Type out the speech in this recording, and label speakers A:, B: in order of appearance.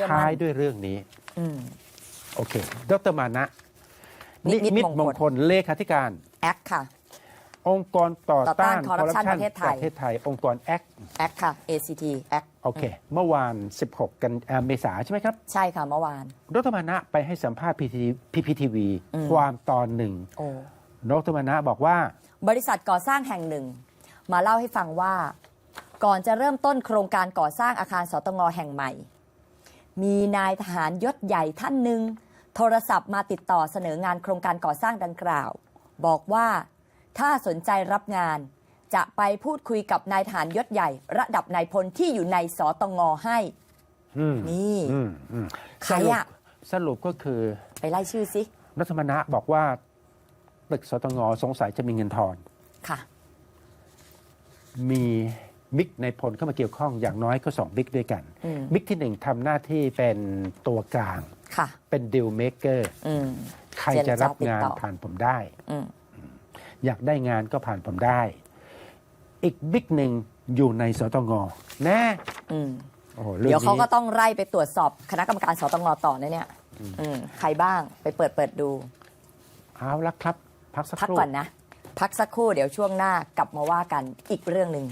A: ชื่อมั่น
B: ท้ายด้วยเรื่องนี้
A: อืม
B: โอเค ดรมานะ
A: นิมิต
B: มิต
A: ม
B: ม
A: ง
B: ง
A: คล
B: คลเลขาธิการ
A: แอคค่ะ
B: องค์กรต่อ
A: ต่อต้า
B: ต้านน
A: corruption
B: ป
A: ประเทศไทย
B: ประเทศไทย องค์กรแอค
A: แอคค่ะ ACT แอค
B: โอเค เมื่อวาน 16 กันเอ่อเมษาใช่ไหมครับ
A: ใช่ค่ะเมื่อวาน
B: ดรมานะไปให้สัมภาษณ์พีพีทีวี
A: อืม
B: ความตอนหนึ่ง
A: โอ้
B: ดรมานะบอกว่า
A: บริษัทก่อสร้างแห่งหนึ่ง มาเล่าให้ฟังว่า ก่อนจะเริ่มต้นโครงการก่อสร้างอาคารสตงแห่งใหม่ มีนายทหารยศใหญ่ท่านหนึ่งโทรศัพท์มาติดต่อเสนองานโครงการก่อสร้างดังกล่าว บอกว่าถ้าสนใจรับงาน จะไปพูดคุยกับนายทหารยศใหญ่ ระดับนายพลที่อยู่ในสตงให้
B: อืม
A: นี่
B: อืมอืม
A: ใครอะ
B: สรุปก็คือ
A: ไปไล่ชื่อสิ
B: รัฐมนะบอกว่าตึกสตงสงสัยจะมีเงินทอน
A: ค่ะ
B: มี บิ๊กในพลเข้ามาเกี่ยวข้องอย่างน้อยก็สองบิ๊กด้วยกัน
A: อืม
B: บิ๊กที่หนึ่งทำหน้าที่เป็นตัวกลาง
A: ค่ะ
B: เป็นดิวเมเกอร์
A: อืม
B: ใครจะรับงาน
A: เจรจาติดต่อ
B: ผ่านผมได้
A: อืม
B: อยากได้งานก็ผ่านผมได้ อีกบิ๊กหนึ่งอยู่ในสตงแน่
A: อืม
B: โอ้โหเรื่อง
A: เดี๋ยวเขา
B: นี้
A: ก็ต้องไล่ไปตรวจสอบคณะกรรมการสตงต่อนะเนี่ยอืมใครบ้างไปเปิดเปิดดู
B: เอาละครับ พักสัก
A: พัก
B: ครู่
A: ก่อนนะ พักสักครู่เดี๋ยวช่วงหน้ากลับมาว่ากันอีกเรื่องหนึ่ง